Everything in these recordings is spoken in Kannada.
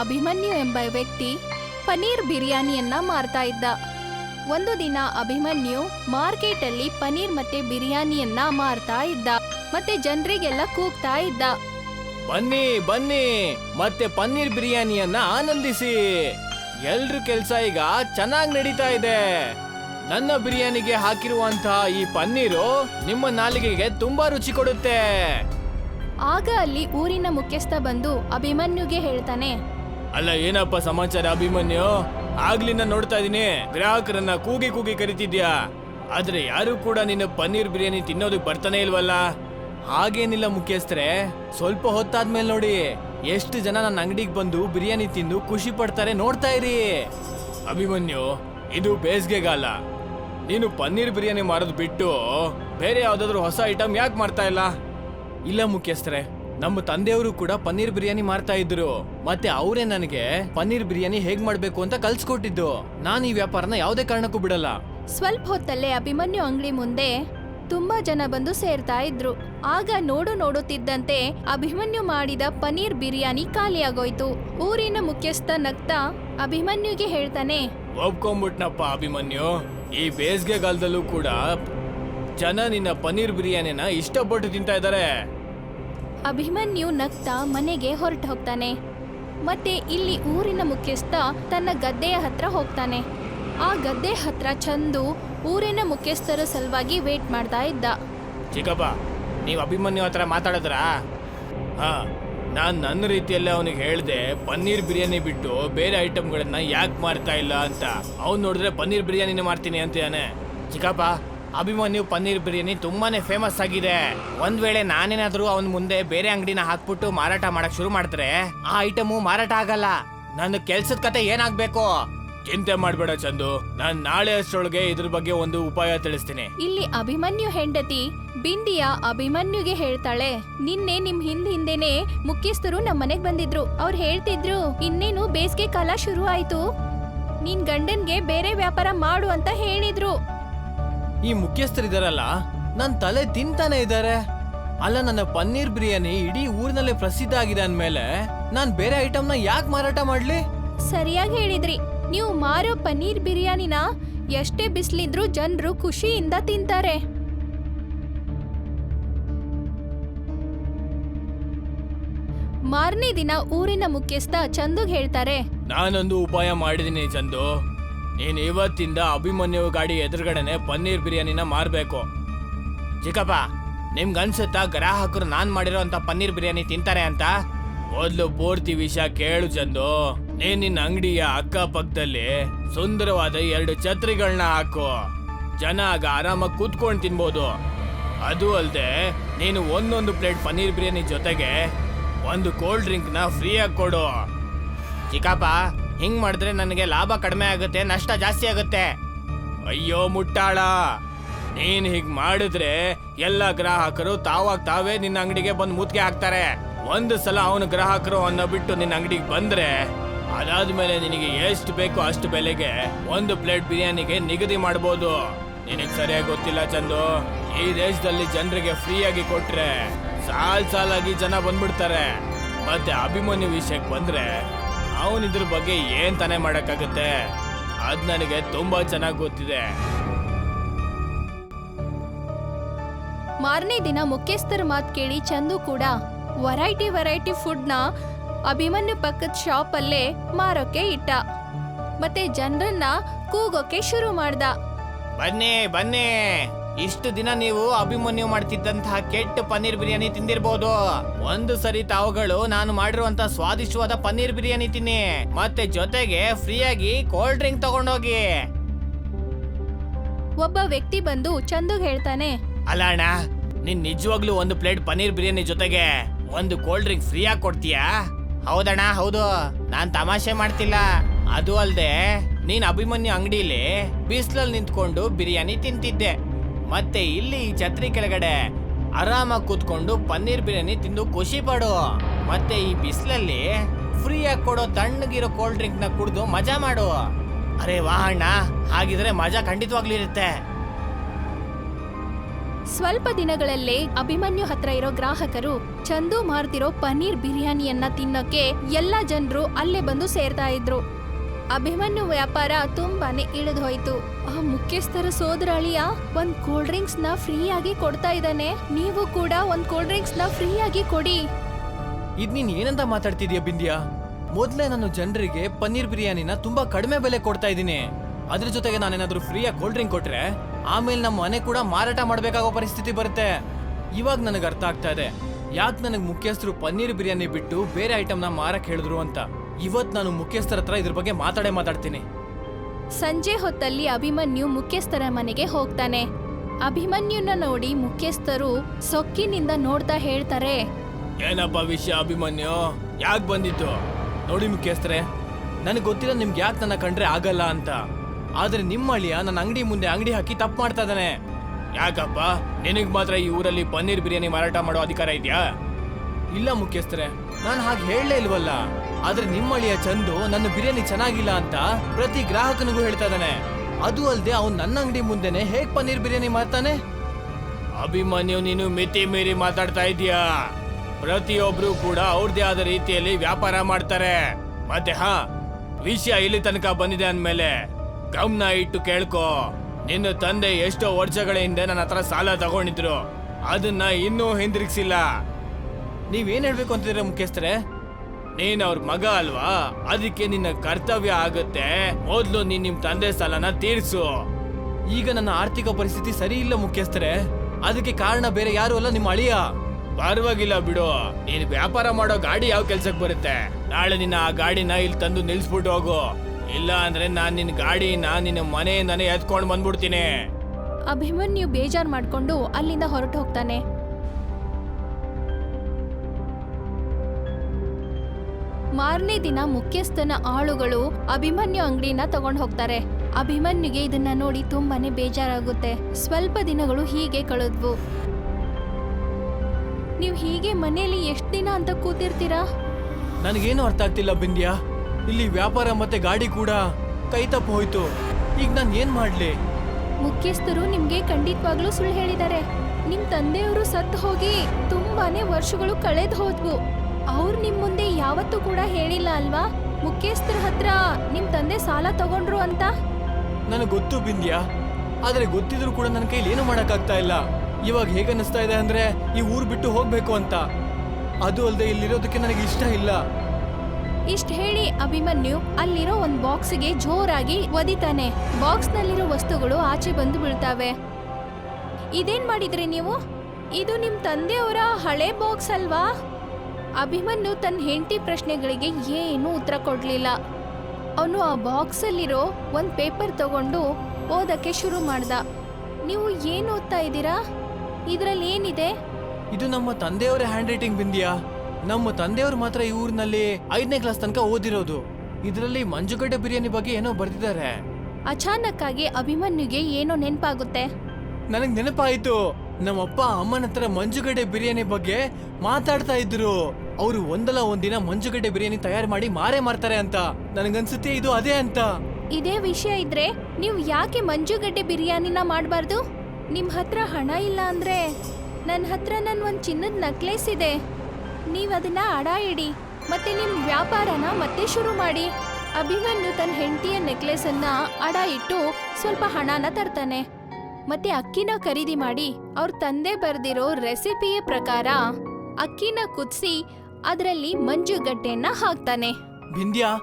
ಅಭಿಮನ್ಯು ಎಂಬ ವ್ಯಕ್ತಿ ಪನೀರ್ ಬಿರಿಯಾನಿಯನ್ನ ಮಾರ್ತಾ ಇದ್ದ. ಒಂದು ದಿನ ಅಭಿಮನ್ಯು ಮಾರ್ಕೆಟಲ್ಲಿ ಪನೀರ್ ಮತ್ತೆ ಬಿರಿಯಾನಿಯನ್ನ ಮಾರ್ತಾ ಇದ್ದ ಮತ್ತೆ ಜನರಿಗೆಲ್ಲ ಕೂಗ್ತಾ ಇದ್ದ. ಬನ್ನಿ ಬನ್ನಿ ಮತ್ತೆ ಪನ್ನೀರ್ ಬಿರಿಯಾನಿಯನ್ನ ಆನಂದಿಸಿ. ಎಲ್ರ ಕೆಲ್ಸ ಈಗ ಚೆನ್ನಾಗಿ ನಡೀತಾ ಇದೆ. ನನ್ನ ಬಿರಿಯಾನಿಗೆ ಹಾಕಿರುವಂತಹ ಈ ಪನ್ನೀರು ನಿಮ್ಮ ನಾಲಿಗೆಗೆ ತುಂಬಾ ರುಚಿ ಕೊಡುತ್ತೆ. ಆಗ ಅಲ್ಲಿ ಊರಿನ ಮುಖ್ಯಸ್ಥ ಬಂದು ಅಭಿಮನ್ಯುಗೆ ಹೇಳ್ತಾನೆ ಅಲ್ಲ, ಏನಪ್ಪ ಸಮಾಚಾರ ಅಭಿಮನ್ಯು? ಆಗ್ಲಿಂದ ನೋಡ್ತಾ ಇದೀನಿ. ಗ್ರಾಹಕರನ್ನ ಕೂಗಿ ಕೂಗಿ ಕರಿತಿದ್ಯಾ? ಆದ್ರೆ ಯಾರು ಕೂಡ ನಿನ್ನ ಪನ್ನೀರ್ ಬಿರಿಯಾನಿ ತಿನ್ನೋದಕ್ಕೆ ಬರ್ತಾನೆ ಇಲ್ವಲ್ಲ? ಹಾಗೇನಿಲ್ಲ ಮುಖ್ಯಸ್ಥರೆ, ಸ್ವಲ್ಪ ಹೊತ್ತಾದ್ಮೇಲೆ ನೋಡಿ. ಎಷ್ಟು ಜನ ನನ್ನ ಅಂಗಡಿಗೆ ಬಂದು ಬಿರಿಯಾನಿ ತಿಂದು ಖುಷಿ ಪಡ್ತಾರೆ ನೋಡ್ತಾ ಇರಿ. ಅಭಿಮನ್ಯು, ಇದು ಬೇಸಿಗೆಗಾಲ. ನೀನು ಪನ್ನೀರ್ ಬಿರಿಯಾನಿ ಮಾರೋದು ಬಿಟ್ಟು ಬೇರೆ ಯಾವ್ದಾದ್ರು ಹೊಸ ಐಟಮ್ ಯಾಕೆ ಮಾಡ್ತಾ ಇಲ್ಲ? ಇಲ್ಲ ಮುಖ್ಯಸ್ಥರೆ ನಮ್ಮ ತಂದೆಯವರು ಕೂಡ ಪನ್ನೀರ್ ಬಿರಿಯಾನಿ ಮಾಡ್ತಾ ಇದ್ರು. ಮತ್ತೆ ಅವರೇ ನನಗೆ ಪನ್ನೀರ್ ಬಿರಿಯಾನಿ ಹೇಗ್ ಮಾಡ್ಬೇಕು ಅಂತ ಕಲ್ಸ್ಕೊಟ್ಟಿದ್ದು. ನಾನು ಈ ವ್ಯಾಪಾರನ ಯಾವುದೇ ಕಾರಣಕ್ಕೂ ಬಿಡಲ್ಲ. ಸ್ವಲ್ಪ ಹೊತ್ತಲ್ಲೇ ಅಭಿಮನ್ಯು ಅಂಗಡಿ ಮುಂದೆ ತುಂಬಾ ಜನ ಬಂದು ಸೇರ್ತಾ ಇದ್ರು. ಆಗ ನೋಡು ನೋಡುತ್ತಿದ್ದಂತೆ ಅಭಿಮನ್ಯು ಮಾಡಿದ ಪನ್ನೀರ್ ಬಿರಿಯಾನಿ ಖಾಲಿಯಾಗೋಯ್ತು. ಊರಿನ ಮುಖ್ಯಸ್ಥ ನಗ್ತಾ ಅಭಿಮನ್ಯುಗೆ ಹೇಳ್ತಾನೆ ಒಪ್ಕೊಂಬಿಟ್ನಪ್ಪ ಅಭಿಮನ್ಯು. ಈ ಬೇಸಿಗೆಗಾಲದಲ್ಲೂ ಕೂಡ ಜನ ನಿನ್ನ ಪನ್ನೀರ್ ಬಿರಿಯಾನಿನ ಇಷ್ಟಪಟ್ಟು ತಿಂತಾ ಇದ್ದಾರೆ. ಅಭಿಮನ್ಯು ನಗ್ತಾ ಮನೆಗೆ ಹೊರಟು ಹೋಗ್ತಾನೆ. ಮತ್ತೆ ಇಲ್ಲಿ ಊರಿನ ಮುಖ್ಯಸ್ಥ ತನ್ನ ಗದ್ದೆಯ ಹತ್ರ ಹೋಗ್ತಾನೆ. ಆ ಗದ್ದೆ ಹತ್ರ ಚಂದು ಊರಿನ ಮುಖ್ಯಸ್ಥರ ಸಲುವಾಗಿ ವೇಟ್ ಮಾಡ್ತಾ ಇದ್ದ. ಚಿಕ್ಕಪ್ಪ, ನೀವು ಅಭಿಮನ್ಯು ಹತ್ರ ಮಾತಾಡಿದ್ರಾ? ಹಾ, ನಾನು ನನ್ನ ರೀತಿಯಲ್ಲೇ ಅವನಿಗೆ ಹೇಳಿದೆ, ಪನ್ನೀರ್ ಬಿರಿಯಾನಿ ಬಿಟ್ಟು ಬೇರೆ ಐಟಮ್ಗಳನ್ನ ಯಾಕೆ ಮಾಡ್ತಾ ಇಲ್ಲ ಅಂತ. ಅವ್ನು ನೋಡಿದ್ರೆ ಪನ್ನೀರ್ ಬಿರಿಯಾನಿನೇ ಮಾಡ್ತೀನಿ ಅಂತಾನೆ ಚಿಕ್ಕಪ್ಪ ಅಭಿಮನ್ಯು ಪನ್ನೀರ್ ಬಿರಿಯಾನಿ ತುಂಬಾನೇ ಫೇಮಸ್ ಆಗಿದೆ. ಒಂದ್ ವೇಳೆ ನಾನೇನಾದ್ರೂ ಅವನ್ ಮುಂದೆ ಬೇರೆ ಅಂಗಡಿನ ಹಾಕ್ಬಿಟ್ಟು ಮಾರಾಟ ಮಾಡಕ್ ಶುರು ಮಾಡಿದ್ರೆ ಆ ಐಟಮು ಮಾರಾಟ ಆಗಲ್ಲ. ನನ್ನ ಕೆಲ್ಸದ ಕತೆ ಏನಾಗ್ಬೇಕು? ಚಿಂತೆ ಮಾಡ್ಬೇಡ ಚಂದು. ನಾನ್ ನಾಳೆ ಅಷ್ಟರೊಳಗೆ ಇದ್ರ ಬಗ್ಗೆ ಒಂದು ಉಪಾಯ ತಿಳಿಸ್ತೀನಿ. ಇಲ್ಲಿ ಅಭಿಮನ್ಯು ಹೆಂಡತಿ ಬಿಂದಿಯ ಅಭಿಮನ್ಯುಗೆ ಹೇಳ್ತಾಳೆ ನಿನ್ನೆ ನಿಮ್ ಹಿಂದ್ ಹಿಂದೆನೆ ಮುಖ್ಯಸ್ಥರು ನಮ್ ಮನೆಗ್ ಬಂದಿದ್ರು. ಅವ್ರು ಹೇಳ್ತಿದ್ರು ಇನ್ನೇನು ಬೇಸಿಗೆ ಕಾಲ ಶುರು ಆಯ್ತು. ನಿನ್ ಗಂಡನ್ಗೆ ಬೇರೆ ವ್ಯಾಪಾರ ಮಾಡು ಅಂತ ಹೇಳಿದ್ರು. ಈ ಮುಖ್ಯಸ್ಥರಿದಾರಲ್ಲ? ನನ್ನ ತಲೆ ತಿಂತಾನೆ ಇದ್ದಾರೆ ಅಲ್ಲ ನನ್ನ ಪನ್ನೀರ್ ಬಿರಿಯಾನಿ ಇಡೀ ಊರಿನಲ್ಲೇ ಪ್ರಸಿದ್ಧ ಆಗಿದೆ ಅಂದ್ಮೇಲೆ ನಾನ್ ಬೇರೆ ಐಟಮ್ನ ಯಾಕೆ ಮಾರಾಟ ಮಾಡ್ಲಿ? ಸರಿಯಾಗಿ ಹೇಳಿದ್ರಿ. ನೀವು ಮಾರೋ ಪನ್ನೀರ್ ಬಿರಿಯಾನಿನ ಎಷ್ಟೇ ಬಿಸಿಲಿದ್ರೂ ಜನರು ಖುಷಿಯಿಂದ ತಿಂತಾರೆ. ಮಾರನೇ ದಿನ ಊರಿನ ಮುಖ್ಯಸ್ಥ ಚಂದುಗ್ ಹೇಳ್ತಾರೆ. ನಾನೊಂದು ಉಪಾಯ ಮಾಡಿದೀನಿ ಚಂದು. ನೀನ್ ಇವತ್ತಿಂದ ಅಭಿಮನ್ಯು ಗಾಡಿ ಎದುರುಗಡೆನೆ ಪನ್ನೀರ್ ಬಿರಿಯಾನಿನ ಮಾರ್ಬೇಕು. ಚಿಕ್ಕಪ್ಪ, ನಿಮ್ಗನ್ಸುತ್ತಾ ಗ್ರಾಹಕರು ನಾನ್ ಮಾಡಿರೋ ಅಂತ ಪನ್ನೀರ್ ಬಿರಿಯಾನಿ ತಿಂತಾರೆ ಅಂತ? ಮೊದ್ಲು ಪೂರ್ತಿ ವಿಷಯ ಕೇಳು ಚಂದು. ನೀನ್ ನಿನ್ನ ಅಂಗಡಿಯ ಅಕ್ಕಪಕ್ಕದಲ್ಲಿ ಸುಂದರವಾದ ಎರಡು ಛತ್ರಿಗಳನ್ನ ಹಾಕು. ಜನ ಆಗ ಆರಾಮಾಗಿ ಕೂತ್ಕೊಂಡು ತಿನ್ಬೋದು. ಅದು ಅಲ್ಲದೆ ನೀನು ಒಂದೊಂದು ಪ್ಲೇಟ್ ಪನ್ನೀರ್ ಬಿರಿಯಾನಿ ಜೊತೆಗೆ ಒಂದು ಕೋಲ್ಡ್ ಡ್ರಿಂಕ್ನ ಫ್ರೀಯಾಗಿ ಕೊಡು. ಚಿಕ್ಕಪ್ಪ ಹಿಂಗ್ ಮಾಡಿದ್ರೆ ನನಗೆ ಲಾಭ ಕಡಿಮೆ ಆಗುತ್ತೆ, ನಷ್ಟ ಜಾಸ್ತಿ ಆಗುತ್ತೆ. ಅಯ್ಯೋ ಮುಟ್ಟಾಳ. ನೀನ್ ಹೀಗ್ ಮಾಡಿದ್ರೆ ಎಲ್ಲ ಗ್ರಾಹಕರು ತಾವಾಗ ತಾವೇ ನಿನ್ನ ಅಂಗಡಿಗೆ ಬಂದು ಮುತ್ತಿಗೆ ಹಾಕ್ತಾರೆ. ಒಂದು ಸಲ ಅವನ ಗ್ರಾಹಕರು ಅನ್ನೋ ಬಿಟ್ಟು ನಿನ್ನ ಅಂಗಡಿಗೆ ಬಂದ್ರೆ ಅದಾದ್ಮೇಲೆ ನಿನಗೆ ಎಷ್ಟು ಬೇಕೋ ಅಷ್ಟು ಬೆಲೆಗೆ ಒಂದು ಪ್ಲೇಟ್ ಬಿರಿಯಾನಿಗೆ ನಿಗದಿ ಮಾಡ್ಬೋದು. ನಿನಗೆ ಸರಿಯಾಗಿ ಗೊತ್ತಿಲ್ಲ ಚಂದು. ಈ ದೇಶದಲ್ಲಿ ಜನರಿಗೆ ಫ್ರೀಯಾಗಿ ಕೊಟ್ರೆ ಸಾಲ್ ಸಾಲಾಗಿ ಜನ ಬಂದ್ಬಿಡ್ತಾರೆ. ಮತ್ತೆ ಅಭಿಮನ್ಯು ವಿಷಯಕ್ಕೆ ಬಂದ್ರೆ ಅವನ್ ಇದ್ರ ಬಗ್ಗೆ ಏನ್ ತಾನೆ ಮಾಡಕ್ಕಾಗತ್ತೆ? ಅದ್ ನನಗೆ ತುಂಬಾ ಚೆನ್ನಾಗಿ ಗೊತ್ತಿದೆ. ಮಾರನೇ ದಿನ ಮುಖ್ಯಸ್ಥರ ಮಾತು ಕೇಳಿ ಚಂದು ಕೂಡ ವೆರೈಟಿ ವೆರೈಟಿ ಫುಡ್ನ ಅಭಿಮನ್ಯು ಪಕ್ಕದ ಶಾಪಲ್ಲೇ ಮಾರೋಕೆ ಇಟ್ಟ. ಮತ್ತೆ ಜನರನ್ನ ಕೂಗೋಕೆ ಶುರು ಮಾಡ್ದ. ಬನ್ನಿ ಬನ್ನಿ. ಇಷ್ಟು ದಿನ ನೀವು ಅಭಿಮನ್ಯು ಮಾಡ್ತಿದ್ದಂತಹ ಕೆಟ್ಟ ಪನ್ನೀರ್ ಬಿರಿಯಾನಿ ತಿಂದಿರ್ಬೋದು. ಒಂದು ಸರಿ ತಾವುಗಳು ನಾನು ಮಾಡಿರುವಂತ ಸ್ವಾದಿಷ್ಟವಾದ ಪನ್ನೀರ್ ಬಿರಿಯಾನಿ ತಿನ್ನಿ. ಮತ್ತೆ ಜೊತೆಗೆ ಫ್ರೀಯಾಗಿ ಕೋಲ್ಡ್ ಡ್ರಿಂಕ್ ತಗೊಂಡೋಗಿ. ಒಬ್ಬ ವ್ಯಕ್ತಿ ಬಂದು ಚಂದುಗ್ ಹೇಳ್ತಾನೆ. ಅಲ್ಲ ಅಣ್ಣ ನೀನ್ ನಿಜವಾಗ್ಲೂ ಒಂದು ಪ್ಲೇಟ್ ಪನ್ನೀರ್ ಬಿರಿಯಾನಿ ಜೊತೆಗೆ ಒಂದು ಕೋಲ್ಡ್ ಡ್ರಿಂಕ್ ಫ್ರೀಯಾಗಿ ಆಗಿ ಕೊಡ್ತೀಯಾ? ಹೌದಣ್ಣ ಹೌದು. ನಾನ್ ತಮಾಷೆ ಮಾಡ್ತಿಲ್ಲ. ಅದು ಅಲ್ದೆ ನೀನ್ ಅಭಿಮನ್ಯು ಅಂಗಡಿಲಿ ಬಿಸಿಲಲ್ಲಿ ನಿಂತ್ಕೊಂಡು ಬಿರಿಯಾನಿ ತಿಂತಿದ್ದೆ. ಮತ್ತೆ ಇಲ್ಲಿ ಈ ಛತ್ರಿ ಕೆಳಗಡೆ ಆರಾಮಾಗಿ ಕೂತ್ಕೊಂಡು ಪನ್ನೀರ್ ಬಿರಿಯಾನಿ ತಿಂದು ಖುಷಿ ಪಡು. ಮತ್ತೆ ಈ ಬಿಸಿಲಲ್ಲಿ ಫ್ರೀ ಆಗಿ ಕೊಡೋ ತಣ್ಣಗಿರೋ ಕೋಲ್ಡ್ ಡ್ರಿಂಕ್ನ ಕುಡ್ದು ಮಜಾ ಮಾಡು. ಅರೆ ವಾ ಅಣ್ಣ, ಹಾಗಿದ್ರೆ ಮಜಾ ಖಂಡಿತವಾಗ್ಲೂ ಇರುತ್ತೆ. ಸ್ವಲ್ಪ ದಿನಗಳಲ್ಲೇ ಅಭಿಮನ್ಯು ಹತ್ರ ಇರೋ ಗ್ರಾಹಕರು ಚಂದು ಮಾರ್ತಿರೋ ಪನ್ನೀರ್ ಬಿರಿಯಾನಿಯನ್ನ ತಿನ್ನಕ್ಕೆ ಎಲ್ಲ ಜನರು ಅಲ್ಲೇ ಬಂದು ಸೇರ್ತಾ ಇದ್ರು. ಅಭಿಮನ್ಯು ವ್ಯಾಪಾರ ತುಂಬಾನೇ ಇಳಿದು ಹೋಯ್ತು ಆ ಮುಖ್ಯಸ್ಥರ ಸೋದರ ಅಳಿಯ ಒಂದ್ ಕೂಲ್ ಡ್ರಿಂಕ್ಸ್ನ ಫ್ರೀ ಆಗಿ ಕೊಡ್ತಾ ಇದ್ದಾನೆ. ನೀವು ಕೂಡ ಒಂದ್ ಕೂಲ್ ಡ್ರಿಂಕ್ಸ್ನ ಫ್ರೀ ಆಗಿ ಕೊಡಿ. ಇದ್ ನೀನ್ ಏನಂತ ಮಾತಾಡ್ತಿದ್ಯಾ ಬಿಂದ್ಯಾ? ಮೊದ್ಲೇ ನಾನು ಜನರಿಗೆ ಪನ್ನೀರ್ ಬಿರಿಯಾನಿನ ತುಂಬಾ ಕಡಿಮೆ ಬೆಲೆ ಕೊಡ್ತಾ ಇದ್ದೀನಿ. ಅದ್ರ ಜೊತೆಗೆ ನಾನೇನಾದ್ರೂ ಫ್ರೀಯಾಗಿ ಕೋಲ್ಡ್ ಡ್ರಿಂಕ್ ಕೊಟ್ರೆ, ಆಮೇಲೆ ನಮ್ಮ ಮನೆ ಕೂಡ ಮಾರಾಟ ಮಾಡ್ಬೇಕಾಗೋ ಪರಿಸ್ಥಿತಿ ಬರುತ್ತೆ. ಇವಾಗ ನನಗೆ ಅರ್ಥ ಆಗ್ತಾ ಇದೆ. ಯಾಕೆ ನನಗೆ ಮುಖ್ಯಸ್ಥರು ಪನ್ನೀರ್ ಬಿರಿಯಾನಿ ಬಿಟ್ಟು ಬೇರೆ ಐಟಮ್ನ ಮಾರಕ್ಕೆ ಹೇಳಿದ್ರು ಅಂತ. ಇವತ್ ನಾನು ಮುಖ್ಯಸ್ಥರ ಹತ್ರ ಇದ್ರ ಬಗ್ಗೆ ಮಾತಾಡೇ ಮಾತಾಡ್ತೀನಿ. ಸಂಜೆ ಹೊತ್ತಲ್ಲಿ ಅಭಿಮನ್ಯು ಮುಖ್ಯಸ್ಥರ ಮನೆಗೆ ಹೋಗ್ತಾನೆ. ಅಭಿಮನ್ಯುನ ನೋಡಿ ಮುಖ್ಯಸ್ಥರು ಸೊಕ್ಕಿನಿಂದ ನೋಡ್ತಾ ಹೇಳ್ತಾರೆ. ಏನಪ್ಪ ವಿಷಯ ಅಭಿಮನ್ಯು? ಯಾಕೆ ಬಂದಿತ್ತು ನೋಡಿ ಮುಖ್ಯಸ್ಥರೆ ನನಗೆ ಗೊತ್ತಿಲ್ಲ ನಿಮ್ಗೆ ಯಾಕೆ ನನ್ನ ಕಂಡ್ರೆ ಆಗಲ್ಲ ಅಂತ. ಆದ್ರೆ ನಿಮ್ಮ ಅಳಿಯ ನನ್ನ ಅಂಗಡಿ ಮುಂದೆ ಅಂಗಡಿ ಹಾಕಿ ತಪ್ಪು ಮಾಡ್ತಾ ಇದ್ದಾನೆ. ಯಾಕಪ್ಪ? ನಿನಗೆ ಮಾತ್ರ ಈ ಊರಲ್ಲಿ ಪನ್ನೀರ್ ಬಿರಿಯಾನಿ ಮಾರಾಟ ಮಾಡೋ ಅಧಿಕಾರ ಇದೆಯಾ? ಇಲ್ಲ ಮುಖ್ಯಸ್ಥರೇ ನಾನು ಹಾಗೆ ಹೇಳಲೇ ಇಲ್ವಲ್ಲ. ಆದ್ರೆ ನಿಮ್ಮಳಿಯ ಚಂದು ನನ್ನ ಬಿರಿಯಾನಿ ಚೆನ್ನಾಗಿಲ್ಲ ಅಂತ ಪ್ರತಿ ಗ್ರಾಹಕನಿಗೂ ಹೇಳ್ತಾ ಇದಾನೆ ಅದು ಅಲ್ಲದೆ ಅವ್ನು ನನ್ನ ಅಂಗಡಿ ಮುಂದೆನೆ ಹೇಗ್ ಪನ್ನೀರ್ ಬಿರಿಯಾನಿ ಮಾಡ್ತಾನೆ? ಅಭಿಮನ್ಯು, ನೀನು ಮಿತಿ ಮೀರಿ ಮಾತಾಡ್ತಾ ಇದೀಯಾ ಪ್ರತಿಯೊಬ್ರು ಕೂಡ ಅವ್ರದೇ ಆದ ರೀತಿಯಲ್ಲಿ ವ್ಯಾಪಾರ ಮಾಡ್ತಾರೆ. ಮತ್ತೆ ಹಾ, ವಿಷಯ ಇಲ್ಲಿ ತನಕ ಬಂದಿದೆ ಅಂದ್ಮೇಲೆ ಗಮನ ಇಟ್ಟು ಕೇಳ್ಕೊ. ನಿನ್ನ ತಂದೆ ಎಷ್ಟೋ ವರ್ಷಗಳ ಹಿಂದೆ ನನ್ನ ಹತ್ರ ಸಾಲ ತಗೊಂಡಿದ್ರು. ಅದನ್ನ ಇನ್ನೂ ಹಿಂದಿರುಗಿಸಿಲ್ಲ. ನೀವೇನ್ ಹೇಳ್ಬೇಕು ಅಂತಿದ್ರೆ ಮುಖ್ಯಸ್ಥರೇ? ನೀನ್ ಅವ್ರ ಮಗ ಅಲ್ವಾ? ಅದಕ್ಕೆ ನಿನ್ನ ಕರ್ತವ್ಯ ಆಗುತ್ತೆ. ಮೊದ್ಲು ನೀನ್ ನಿಮ್ ತಂದೆ ಸಾಲನ ತೀರ್ಸು. ಈಗ ನನ್ನ ಆರ್ಥಿಕ ಪರಿಸ್ಥಿತಿ ಸರಿ ಇಲ್ಲ, ಮುಖ್ಯಸ್ಥರೇ. ಅದಕ್ಕೆ ಕಾರಣ ಬೇರೆ ಯಾರು ಅಲ್ಲ ನಿಮ್ಮ ಅಳಿಯ. ಪರವಾಗಿಲ್ಲ ಬಿಡು. ನೀನ್ ವ್ಯಾಪಾರ ಮಾಡೋ ಗಾಡಿ ಯಾವ ಕೆಲ್ಸಕ್ ಬರುತ್ತೆ? ನಾಳೆ ನಿನ್ನ ಆ ಗಾಡಿನ ಇಲ್ಲಿ ತಂದು ನಿಲ್ಸ್ಬಿಟ್ಟು ಹೋಗು. ಇಲ್ಲ ಅಂದ್ರೆ ನಾನ್ ನಿನ್ ಗಾಡಿನ ನಿನ್ನ ಮನೆಯಿಂದಾನೆ ಎತ್ಕೊಂಡ್ ಬಂದ್ಬಿಡ್ತೀನಿ. ಅಭಿಮನ್ಯು ಬೇಜಾರ್ ಮಾಡ್ಕೊಂಡು ಅಲ್ಲಿಂದ ಹೊರಟು ಹೋಗ್ತಾನೆ ಮಾರನೇ ದಿನ ಮುಖ್ಯಸ್ಥನ ಆಳುಗಳು ಅಭಿಮನ್ಯು ಅಂಗಡಿನ ತಗೊಂಡು ಹೋಗ್ತಾರೆ. ಅಭಿಮನ್ಯುಗೆ ಇದನ್ನ ನೋಡಿ ತುಂಬಾನೇ ಬೇಜಾರಾಗುತ್ತೆ. ಸ್ವಲ್ಪ ದಿನಗಳು ಹೀಗೆ ಕಳೆದ್ವು. ನೀವು ಹೀಗೆ ಮನೆಯಲ್ಲಿ ಎಷ್ಟು ದಿನ ಅಂತ ಕೂತಿರ್ತೀರಾ? ನನಗೇನು ಅರ್ಥ ಆಗ್ತಿಲ್ಲ ಬಿಂದ್ಯಾ. ಇಲ್ಲಿ ವ್ಯಾಪಾರ ಮತ್ತೆ ಗಾಡಿ ಕೂಡ ಕೈ ತಪ್ಪು ಹೋಯ್ತು. ಈಗ ನಾನು ಏನ್ ಮಾಡ್ಲಿ? ಮುಖ್ಯಸ್ಥರು ನಿಮ್ಗೆ ಖಂಡಿತವಾಗ್ಲೂ ಸುಳ್ಳು ಹೇಳಿದ್ದಾರೆ. ನಿಮ್ ತಂದೆಯವರು ಸತ್ತು ಹೋಗಿ ತುಂಬಾನೇ ವರ್ಷಗಳು ಕಳೆದು ಹೋದ್ವು. ಅವ್ರು ನಿಮ್ ಮುಂದೆ ಯಾವತ್ತೂ ಕೂಡ ಹೇಳಿಲ್ಲ ಅಲ್ವಾ? ಮುಖ್ಯಸ್ಥರ ಹತ್ರ ನಿಮ್ ತಂದೆ ಸಾಲ ತಗೊಂಡ್ರು ಅಂತ? ನನಗೆ ಗೊತ್ತು ಬಿಂದ್ಯಾ. ಆದ್ರೆ ಗೊತ್ತಿದ್ರು ಕೂಡ ನನ್ನ ಕೈಲಿ ಏನು ಮಾಡೋಕ್ಕಾಗ್ತಾ ಇಲ್ಲ. ಇವಾಗ ಹೇಗೆ ಅನಿಸ್ತಾ ಇದೆ ಅಂದ್ರೆ ಈ ಊರು ಬಿಟ್ಟು ಹೋಗ್ಬೇಕು ಅಂತ. ಅದು ಅಲ್ಲದೆ ಇಲ್ಲಿರೋದಕ್ಕೆ ನನಗೆ ಇಷ್ಟ ಇಲ್ಲ. ಇಷ್ಟ ಹೇಳಿ ಅಭಿಮನ್ಯು ಅಲ್ಲಿರೋ ಒಂದ್ ಬಾಕ್ಸ್ಗೆ ಜೋರಾಗಿ ಒದಿತಾನೆ. ಬಾಕ್ಸ್ ನಲ್ಲಿರೋ ವಸ್ತುಗಳು ಆಚೆ ಬಂದು ಬೀಳ್ತಾವೆ. ಇದೇನ್ ಮಾಡಿದ್ರಿ ನೀವು? ಇದು ನಿಮ್ ತಂದೆಯವರ ಹಳೆ ಬಾಕ್ಸ್ ಅಲ್ವಾ? ಅಭಿಮನ್ಯು ತನ್ನ ಹೆಂಡತಿ ಪ್ರಶ್ನೆಗಳಿಗೆ ಏನೂ ಉತ್ತರ ಕೊಡಲಿಲ್ಲ. ಅವನು ಆ ಬಾಕ್ಸ್ ಅಲ್ಲಿರೋ ಒಂದ್ ಪೇಪರ್ ತಗೊಂಡು ಓದಕ್ಕೆ ಶುರು ಮಾಡ್ದ. ನೀವು ಏನು ಓದ್ತಾ ಇದ್ದೀರಾ? ಇದರಲ್ಲಿ ಏನಿದೆ? ಇದು ನಮ್ಮ ತಂದೆಯವರ ಹ್ಯಾಂಡ್ ರೈಟಿಂಗ್ ಬಿಂದಿಯಾ? ನಮ್ಮ ತಂದೆಯವರು ಮಾತ್ರ ಈ ಊರಿನಲ್ಲಿ ಐದನೇ ಕ್ಲಾಸ್ ತನಕ ಓದಿರೋದು. ಇದರಲ್ಲಿ ಮಂಜುಗಡ್ಡೆ ಬಿರಿಯಾನಿ ಬಗ್ಗೆ ಏನೋ ಬರೆದಿದ್ದಾರೆ. ಅಚಾನಕ್ ಆಗಿ ಅಭಿಮನ್ಯುಗೆ ಏನೋ ನೆನಪಾಗುತ್ತೆ. ನನಗೆ ನೆನಪಾಯ್ತು. ನಮ್ಮಪ್ಪ ಅಮ್ಮನ ಹತ್ರ ಮಂಜುಗಡ್ಡೆ ಬಿರಿಯಾನಿ ಬಗ್ಗೆ ಮಾತಾಡ್ತಾ ಇದ್ರು. ಅವರು ಒಂದಲ್ಲ ಒಂದಿನ ಮಂಜುಗಡ್ಡೆ ಬಿರಿಯಾನಿ ತಯಾರು ಮಾಡಿ ಮಾರೇ ಮಾರ್ತಾರೆ ಅಂತ. ನನಗನ್ಸುತ್ತೆ ಇದು ಅದೇ ಅಂತ. ಇದೇ ವಿಷಯ ಇದ್ರೆ ನೀವು ಯಾಕೆ ಮಂಜುಗಡ್ಡೆ ಬಿರಿಯಾನಿನ ಮಾಡಬಾರ್ದು? ನಿಮ್ ಹತ್ರ ಹಣ ಇಲ್ಲ ಅಂದ್ರೆ ನನ್ನ ಹತ್ರ ನನ್ ಒಂದ್ ಚಿನ್ನದ ನಕ್ಲೇಸ್ ಇದೆ. ನೀವ್ ಅದನ್ನ ಅಡ ಇಡಿ ಮತ್ತೆ ನಿಮ್ ವ್ಯಾಪಾರನ ಮತ್ತೆ ಶುರು ಮಾಡಿ. ಅಭಿಮನ್ಯು ತನ್ನ ಹೆಂಡತಿಯ ನೆಕ್ಲೆಸ್ ಅನ್ನ ಅಡ ಇಟ್ಟು ಸ್ವಲ್ಪ ಹಣನ ತರ್ತಾನೆ. ಮತ್ತೆ ಅಕ್ಕಿನ ಖರೀದಿ ಮಾಡಿ ಅವ್ರ ತಂದೆ ಬರೆದಿರೋ ರೆಸಿಪಿಯ ಪ್ರಕಾರ ಅಕ್ಕಿನ ಕುದಿಸಿ ಅದರಲ್ಲಿ ಮಂಜುಗಡ್ಡೆಯನ್ನ ಹಾಕ್ತಾನೆ. ಬಿಂದ್ಯಾ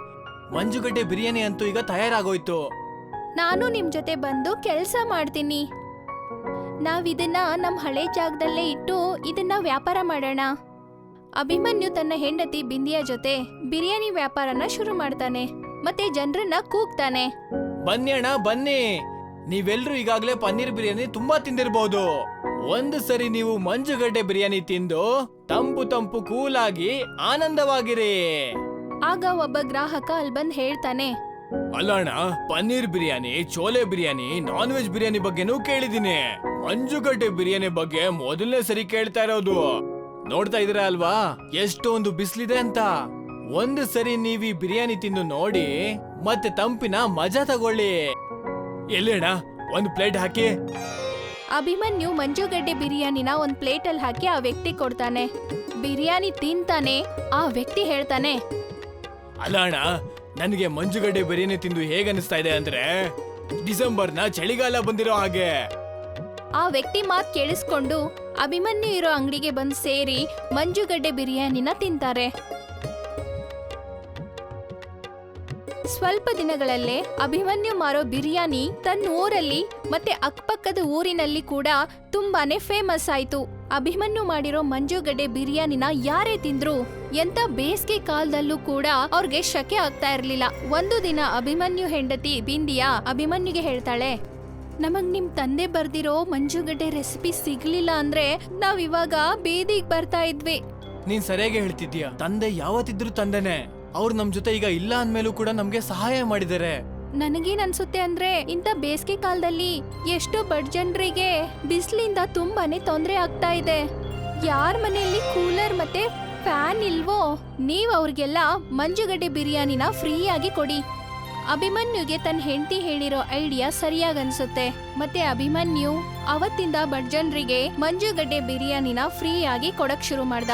ಮಂಜುಗಡ್ಡೆ ಬಿರಿಯಾನಿ ಅಂತೂ ಈಗ ತಯಾರಾಗೋಯ್ತು. ನಾನು ನಿಮ್ ಜೊತೆ ಬಂದು ಕೆಲಸ ಮಾಡ್ತೀನಿ. ನಾವಿದನ್ನ ನಮ್ಮ ಹಳೆ ಜಾಗದಲ್ಲೇ ಇಟ್ಟು ಇದನ್ನ ವ್ಯಾಪಾರ ಮಾಡೋಣ. ಅಭಿಮನ್ಯು ತನ್ನ ಹೆಂಡತಿ ಬಿಂದಿಯ ಜೊತೆ ಬಿರಿಯಾನಿ ವ್ಯಾಪಾರನ ಶುರು ಮಾಡ್ತಾನೆ. ಮತ್ತೆ ಜನರನ್ನ ಕೂಗ್ತಾನೆ. ಬನ್ನಿ ಅಣ್ಣ ಬನ್ನಿ. ನೀವೆಲ್ರೂ ಈಗಾಗಲೇ ಪನ್ನೀರ್ ಬಿರಿಯಾನಿ ತುಂಬಾ ತಿಂದಿರಬಹುದು ಒಂದು ಸರಿ ನೀವು ಮಂಜುಗಡ್ಡೆ ಬಿರಿಯಾನಿ ತಿಂದು ತಂಪು ತಂಪು ಕೂಲಾಗಿ ಆನಂದವಾಗಿರಿ. ಆಗ ಒಬ್ಬ ಗ್ರಾಹಕ ಅಲ್ಲಿ ಬಂದ್ ಹೇಳ್ತಾನೆ ಅಲ್ಲಣ್ಣ ಪನ್ನೀರ್ ಬಿರಿಯಾನಿ ಚೋಲೆ ಬಿರಿಯಾನಿ ನಾನ್ ವೆಜ್ ಬಿರಿಯಾನಿ ಬಗ್ಗೆನೂ ಕೇಳಿದೀನಿ ಮಂಜುಗಡ್ಡೆ ಬಿರಿಯಾನಿ ಬಗ್ಗೆ ಮೊದಲನೇ ಸರಿ ಕೇಳ್ತಾ ಇರೋದು. ನೋಡ್ತಾ ಇದೀರ ಅಲ್ವಾ? ಎಷ್ಟೊಂದು ಬಿಸ್ಲಿದೆ ಅಂತ. ಒಂದು ಸರಿ ನೀವ್ ಈ ಬಿರಿಯಾನಿ ತಿಂದು ನೋಡಿ ಮತ್ತೆ ತಂಪಿನ ಮಜಾ ತಗೊಳ್ಳಿ. ಎಲ್ಲಿ ಅಣ್ಣ? ಒಂದು ಪ್ಲೇಟ್ ಹಾಕಿ. ಅಭಿಮನ್ಯು ಮಂಜುಗಡ್ಡೆ ಬಿರಿಯಾನಿನ ಒಂದ್ ಪ್ಲೇಟಲ್ಲಿ ಹಾಕಿ ಆ ವ್ಯಕ್ತಿ ಕೊಡ್ತಾನೆ. ಬಿರಿಯಾನಿ ತಿಂತಾನೆ ಆ ವ್ಯಕ್ತಿ ಹೇಳ್ತಾನೆ. ಅಲ್ಲ ಅಣ್ಣ ನನಗೆ ಮಂಜುಗಡ್ಡೆ ಬಿರಿಯಾನಿ ತಿಂದು ಹೇಗನ್ನಿಸ್ತಾ ಇದೆ ಅಂದ್ರೆ ಡಿಸೆಂಬರ್ನ ಚಳಿಗಾಲ ಬಂದಿರೋ ಹಾಗೆ. ಆ ವ್ಯಕ್ತಿ ಮಾತ್ ಕೇಳಿಸ್ಕೊಂಡು ಅಭಿಮನ್ಯು ಇರೋ ಅಂಗಡಿಗೆ ಬಂದು ಸೇರಿ ಮಂಜುಗಡ್ಡೆ ಬಿರಿಯಾನಿನ ತಿಂತಾರೆ. ಸ್ವಲ್ಪ ದಿನಗಳಲ್ಲೇ ಅಭಿಮನ್ಯು ಮಾರೋ ಬಿರಿಯಾನಿ ತನ್ನ ಊರಲ್ಲಿ ಮತ್ತೆ ಅಕ್ಕಪಕ್ಕದ ಊರಿನಲ್ಲಿ ಕೂಡ ತುಂಬಾನೇ ಫೇಮಸ್ ಆಯ್ತು. ಅಭಿಮನ್ಯು ಮಾಡಿರೋ ಮಂಜುಗಡ್ಡೆ ಬಿರಿಯಾನಿನ ಯಾರೇ ತಿಂದ್ರು ಎಂತ ಬೇಸಿಗೆ ಕಾಲದಲ್ಲೂ ಕೂಡ ಅವ್ರಿಗೆ ಶಕೆ ಆಗ್ತಾ ಇರ್ಲಿಲ್ಲ. ಒಂದು ದಿನ ಅಭಿಮನ್ಯು ಹೆಂಡತಿ ಬಿಂದಿಯಾ ಅಭಿಮನ್ಯುಗೆ ಹೇಳ್ತಾಳೆ, ನಮಗ್ ನಿಮ್ ತಂದೆ ಬರ್ದಿರೋ ಮಂಜುಗಡ್ಡೆ ರೆಸಿಪಿ ಸಿಗ್ಲಿಲ್ಲ ಅಂದ್ರೆ ನಾವ್ ಇವಾಗ ಬೀದಿಗ್ ಬರ್ತಾ ಇದ್ವಿ. ನೀನ್ ಸರಿಯಾಗಿ ಹೇಳ್ತಿದ್ಯಾ ತಂದೆ ಯಾವತ್ತಿದ್ರು ತಂದೆನೆ. ಅವ್ರು ನಮ್ ಜೊತೆ ಈಗ ಇಲ್ಲ ಅಂದ್ಮೇಲೂ ಕೂಡ ನಮ್ಗೆ ಸಹಾಯ ಮಾಡಿದ್ದಾರೆ ನನಗೇನ್ ಅನ್ಸುತ್ತೆ ಅಂದ್ರೆ ಇಂಥ ಬೇಸಿಗೆ ಕಾಲದಲ್ಲಿ ಎಷ್ಟೋ ಬಡ್ ಜನರಿಗೆ ಬಿಸಿಲಿಂದ ತುಂಬಾನೇ ತೊಂದರೆ ಆಗ್ತಾ ಇದೆ. ಯಾರ ಮನೆಯಲ್ಲಿ ಕೂಲರ್ ಮತ್ತೆ ಫ್ಯಾನ್ ಇಲ್ವೋ ನೀವ್ ಅವ್ರಿಗೆಲ್ಲ ಮಂಜುಗಡ್ಡೆ ಬಿರಿಯಾನಿನ ಫ್ರೀಯಾಗಿ ಕೊಡಿ. ಅಭಿಮನ್ಯುಗೆ ತನ್ನ ಹೆಂಡತಿ ಹೇಳಿರೋ ಐಡಿಯಾ ಸರಿಯಾಗಿ ಅನ್ಸುತ್ತೆ. ಮತ್ತೆ ಅಭಿಮನ್ಯು ಅವತ್ತಿಂದ ಬಡ್ ಜನರಿಗೆ ಮಂಜುಗಡ್ಡೆ ಬಿರಿಯಾನಿನ ಫ್ರೀಯಾಗಿ ಕೊಡಕ್ ಶುರು ಮಾಡ್ದ.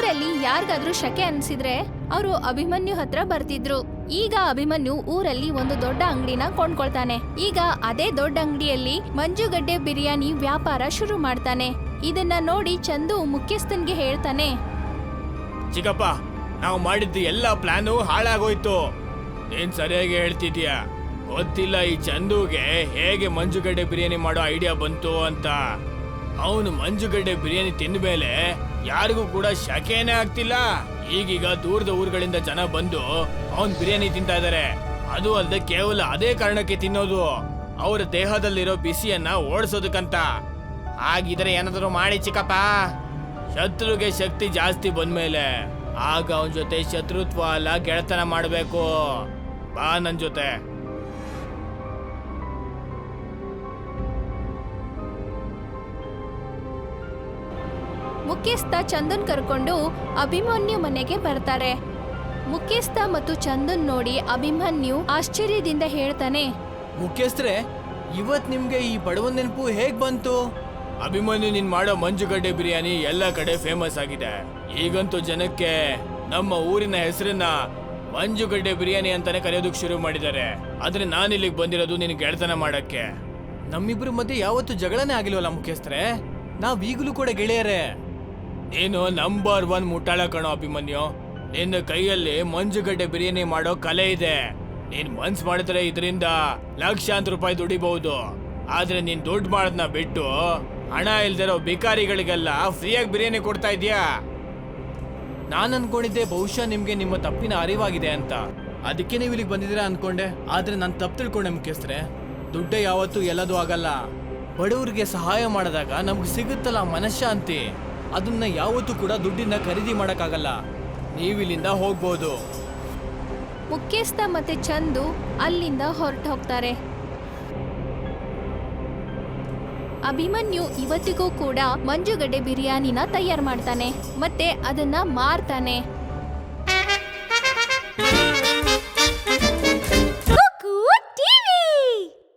ಊರಲ್ಲಿ ಯಾರಿಗಾದ್ರೂ ಶಕೆ ಅನ್ಸಿದ್ರೆ ಅವರು ಅಭಿಮನ್ಯು ಹತ್ರ ಬರ್ತಿದ್ರು. ಈಗ ಅಭಿಮನ್ಯು ಊರಲ್ಲಿ ಒಂದು ದೊಡ್ಡ ಅಂಗಡಿನ ಕೊಂಡ್ಕೊಳ್ತಾನೆ. ಈಗ ಅದೇ ದೊಡ್ಡ ಅಂಗಡಿಯಲ್ಲಿ ಮಂಜುಗಡ್ಡೆ ಬಿರಿಯಾನಿ ವ್ಯಾಪಾರ ಶುರು ಮಾಡ್ತಾನೆ. ಇದನ್ನ ನೋಡಿ ಚಂದು ಮುಖ್ಯಸ್ಥನ್ಗೆ ಹೇಳ್ತಾನೆ. ಚಿಕ್ಕಪ್ಪ, ನಾವು ಮಾಡಿದ್ದು ಎಲ್ಲ ಪ್ಲಾನು ಹಾಳಾಗೋಯ್ತು. ನೀನ್ ಸರಿಯಾಗಿ ಹೇಳ್ತಿದ್ಯಾ? ಗೊತ್ತಿಲ್ಲ ಈ ಚಂದುಗೆ ಹೇಗೆ ಮಂಜುಗಡ್ಡೆ ಬಿರಿಯಾನಿ ಮಾಡೋ ಐಡಿಯಾ ಬಂತು ಅಂತ. ಅವನು ಮಂಜುಗಡ್ಡೆ ಬಿರಿಯಾನಿ ತಿಂದ ಮೇಲೆ ಯಾರಿಗೂ ಕೂಡ ಶಕೆನೇ ಆಗ್ತಿಲ್ಲ. ಈಗೀಗ ದೂರದ ಊರುಗಳಿಂದ ಜನ ಬಂದು ಅವನ್ ಬಿರಿಯಾನಿ ತಿಂತಾ ಇದಾರೆ. ಅದು ಅಲ್ಲದೆ ಕೇವಲ ಅದೇ ಕಾರಣಕ್ಕೆ ತಿನ್ನೋದು. ಅವರ ದೇಹದಲ್ಲಿರೋ ಬಿಸಿಯನ್ನ ಓಡಿಸೋದಕ್ಕಂತ. ಹಾಗಿದ್ರೆ ಏನಾದರೂ ಮಾಡಿ ಚಿಕ್ಕಪ್ಪ. ಶತ್ರುಗೆ ಶಕ್ತಿ ಜಾಸ್ತಿ ಬಂದ್ಮೇಲೆ ಆಗ ಅವನ ಜೊತೆ ಶತ್ರುತ್ವ ಅಲ್ಲ ಗೆಳೆತನ ಮಾಡಬೇಕು. ಬಾ ನನ್ ಜೊತೆ. ಮುಖ್ಯಸ್ಥ ಚಂದನ್ ಕರ್ಕೊಂಡು ಅಭಿಮನ್ಯು ಮನೆಗೆ ಬರ್ತಾರೆ. ಮುಖ್ಯಸ್ಥ ಮತ್ತು ಚಂದನ್ ನೋಡಿ ಅಭಿಮನ್ಯು ಆಶ್ಚರ್ಯದಿಂದ ಹೇಳ್ತಾನೆ ಮುಖ್ಯಸ್ಥರೇ ಇವತ್ ನಿಮ್ಗೆ ಈ ಬಡವನ್ ನೆನಪು ಹೇಗ್ ಬಂತು? ಅಭಿಮನ್ಯು ನೀನ್ ಮಾಡೋ ಮಂಜುಗಡ್ಡೆ ಬಿರಿಯಾನಿ ಎಲ್ಲ ಕಡೆ ಫೇಮಸ್ ಆಗಿದೆ. ಈಗಂತೂ ಜನಕ್ಕೆ ನಮ್ಮ ಊರಿನ ಹೆಸರನ್ನ ಮಂಜುಗಡ್ಡೆ ಬಿರಿಯಾನಿ ಅಂತಾನೆ ಕರೆಯೋದಕ್ಕೆ ಶುರು ಮಾಡಿದ್ದಾರೆ. ಆದ್ರೆ ನಾನು ಇಲ್ಲಿಗೆ ಬಂದಿರೋದು ನಿನ್ ಗೆಳೆತನ ಮಾಡಕ್ಕೆ. ನಮ್ಮಿಬ್ರ ಮಧ್ಯೆ ಯಾವತ್ತು ಜಗಳನೇ ಆಗಿಲ್ವಲ್ಲ ಮುಖ್ಯಸ್ಥರೇ? ನಾವ್ ಈಗಲೂ ಕೂಡ ಗೆಳೆಯರೇ. ನೀನು ನಂಬರ್ ಒನ್ ಮುಟ್ಟಾಳ ಕಣೋ ಅಭಿಮನ್ಯು. ನಿನ್ನ ಕೈಯಲ್ಲಿ ಮಂಜುಗಡ್ಡೆ ಬಿರಿಯಾನಿ ಮಾಡೋ ಕಲೆ ಇದೆ. ನೀನ್ ಮನ್ಸ್ ಮಾಡಿದ್ರೆ ಇದರಿಂದ ಲಕ್ಷಾಂತರ ರೂಪಾಯಿ ದುಡಿಬಹುದು. ಆದ್ರೆ ನೀನ್ ದುಡ್ಡು ಮಾಡೋದನ್ನ ಬಿಟ್ಟು ಹಣ ಇಲ್ದಿರೋ ಭಿಕಾರಿಗಳಿಗೆಲ್ಲ ಫ್ರೀಯಾಗಿ ಬಿರಿಯಾನಿ ಕೊಡ್ತಾ ಇದೀಯಾ ನಾನು ಅನ್ಕೊಂಡಿದ್ದೆ ಬಹುಶಃ ನಿಮ್ಗೆ ನಿಮ್ಮ ತಪ್ಪಿನ ಅರಿವಾಗಿದೆ ಅಂತ. ಅದಕ್ಕೆ ನೀವು ಇಲ್ಲಿಗೆ ಬಂದಿದ್ದೀರಾ ಅನ್ಕೊಂಡೆ. ಆದ್ರೆ ನಾನು ತಪ್ಪು ತಿಳ್ಕೊಂಡೆ ಮುಖ್ಯಸ್ಥರೆ. ದುಡ್ಡೆ ಯಾವತ್ತೂ ಎಲ್ಲದೂ ಆಗಲ್ಲ. ಬಡವರಿಗೆ ಸಹಾಯ ಮಾಡಿದಾಗ ನಮ್ಗೆ ಸಿಗುತ್ತಲ್ಲ ಮನಃಶಾಂತಿ. ಅದನ್ನ ಯಾವತ್ತೂ ಕೂಡ ದುಡ್ಡಿನ ಖರೀದಿ ಮಾಡಕ್ಕಾಗಲ್ಲ. ನೀವಿಲ್ಲಿಂದ ಹೋಗ್ಬೋದು. ಮುಖ್ಯಸ್ಥ ಮತ್ತೆ ಚಂದು ಅಲ್ಲಿಂದ ಹೊರಟು ಹೋಗ್ತಾರೆ ಅಭಿಮನ್ಯು ಇವತ್ತಿಗೂ ಕೂಡ ಮಂಜುಗಡ್ಡೆ ಬಿರಿಯಾನಿನ ತಯಾರು ಮಾಡ್ತಾನೆ. ಮತ್ತೆ ಅದನ್ನ ಮಾರ್ತಾನೆ.